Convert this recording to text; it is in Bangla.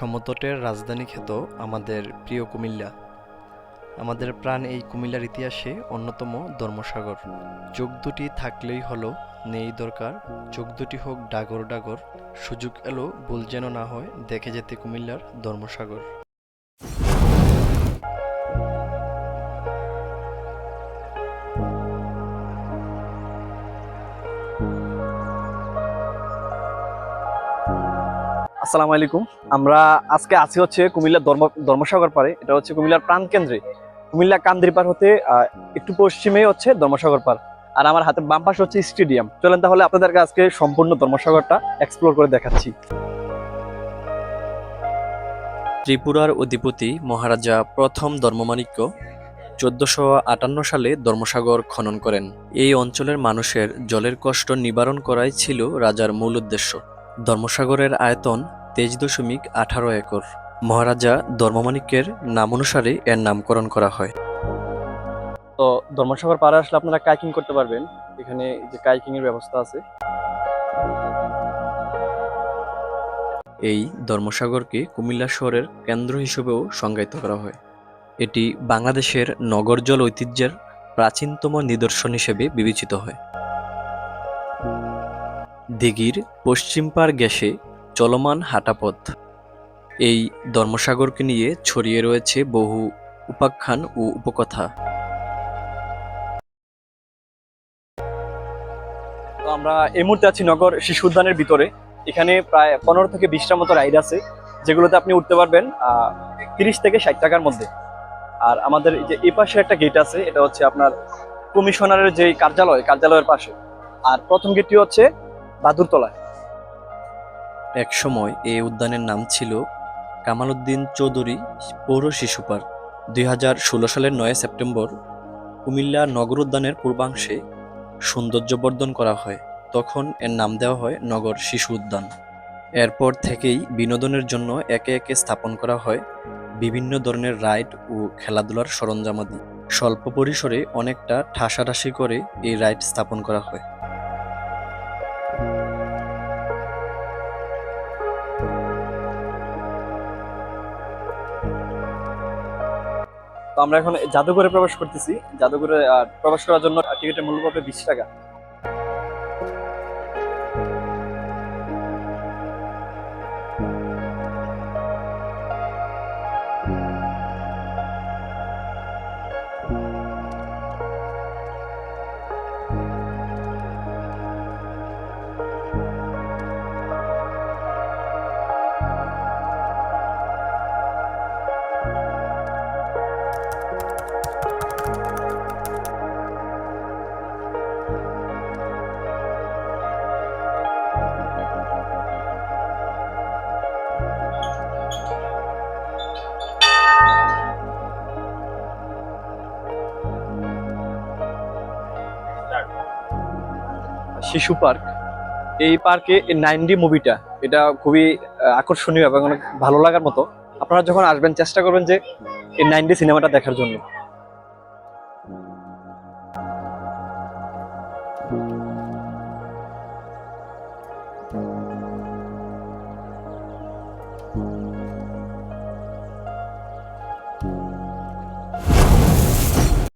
সমতটের রাজধানী খ্যাত আমাদের প্রিয় কুমিল্লা। আমাদের প্রাণ এই কুমিল্লার ইতিহাসে অন্যতম ধর্মসাগর। চোখ দুটি থাকলেই হলো নেই দরকার চোখ দুটি হোক ডাগর ডাগর সুযোগ এলো ভুল যেন না হয় দেখে যেতে কুমিল্লার ধর্মসাগর। আসসালামু আলাইকুম। আমরা আজকে আছি হচ্ছে কুমিল্লার ধর্ম, ধর্মসাগর পাড়ে। এটা হচ্ছে কুমিল্লার প্রাণ কেন্দ্রে। কুমিল্লা কান্দির পার হতে একটু পশ্চিমে হচ্ছে ধর্মসাগর পার আর আমার হাতে বাম পাশে হচ্ছে স্টেডিয়াম। চলেন তাহলে আপনাদেরকে আজকে সম্পূর্ণ ধর্মসাগরটা এক্সপ্লোর করে দেখাচ্ছি। ত্রিপুরার অধিপতি মহারাজা প্রথম ধর্মমাণিক্য চোদ্দশো আটান্ন সালে ধর্মসাগর খনন করেন। এই অঞ্চলের মানুষের জলের কষ্ট নিবারণ করাই ছিল রাজার মূল উদ্দেশ্য। ধর্মসাগরের আয়তন তেইশ দশমিক আঠারো একর। মহারাজা ধর্মমাণিক্যের নাম অনুসারে এর নামকরণ করা হয়। তো ধর্মসাগর পাড়ে আসলে আপনারা কাইকিং করতে পারবেন। এখানে যে কাইকিং এর ব্যবস্থা আছে। এই ধর্মসাগরকে কুমিল্লা শহরের কেন্দ্র হিসেবেও সংজ্ঞায়িত করা হয়। এটি বাংলাদেশের নগর জল ঐতিহ্যের প্রাচীনতম নিদর্শন হিসেবে বিবেচিত হয়। দিঘির পশ্চিম পাড় গ্যাসে চলমান হাঁটাপথ। এই ধর্মসাগরকে নিয়ে ছড়িয়ে রয়েছে বহু উপাখ্যান ও উপকথা। আমরা এই মুহূর্তে আছি নগর শিশু উদ্যানের ভিতরে। এখানে প্রায় পনেরো থেকে বিশটা মতো রাইড আছে, যেগুলোতে আপনি উঠতে পারবেন তিরিশ থেকে ষাট টাকার মধ্যে। আর আমাদের যে এই পাশে একটা গেট আছে, এটা হচ্ছে আপনার কমিশনারের যে কার্যালয়, কার্যালয়ের পাশে। আর প্রথম গেটটি হচ্ছে বাদুরতলায়। একসময় এই উদ্যানের নাম ছিল কামালউদ্দিন চৌধুরী পৌর শিশু পার্ক। দুই হাজার ষোলো সালের নয় সেপ্টেম্বর কুমিল্লা নগর উদ্যানের পূর্বাংশে সৌন্দর্যবর্ধন করা হয়। তখন এর নাম দেওয়া হয় নগর শিশু উদ্যান। এরপর থেকেই বিনোদনের জন্য একে একে স্থাপন করা হয় বিভিন্ন ধরনের রাইড ও খেলাধুলার সরঞ্জামাদি। স্বল্প পরিসরে অনেকটা ঠাসাঠাসি করে এই রাইড স্থাপন করা হয়। আমরা এখন জাদুঘরে প্রবেশ করতেছি। জাদুঘরে প্রবেশ করার জন্য টিকিটের মূল্য পাবে বিশ টাকা। শিশু পার্ক এই পার্কে নাইন ডি মুভিটা, এটা খুবই আকর্ষণীয় এবং অনেক ভালো লাগার মতো আপনারা যখন আসবেন, চেষ্টা করবেন যে এই নাইন ডি সিনেমাটা দেখার জন্য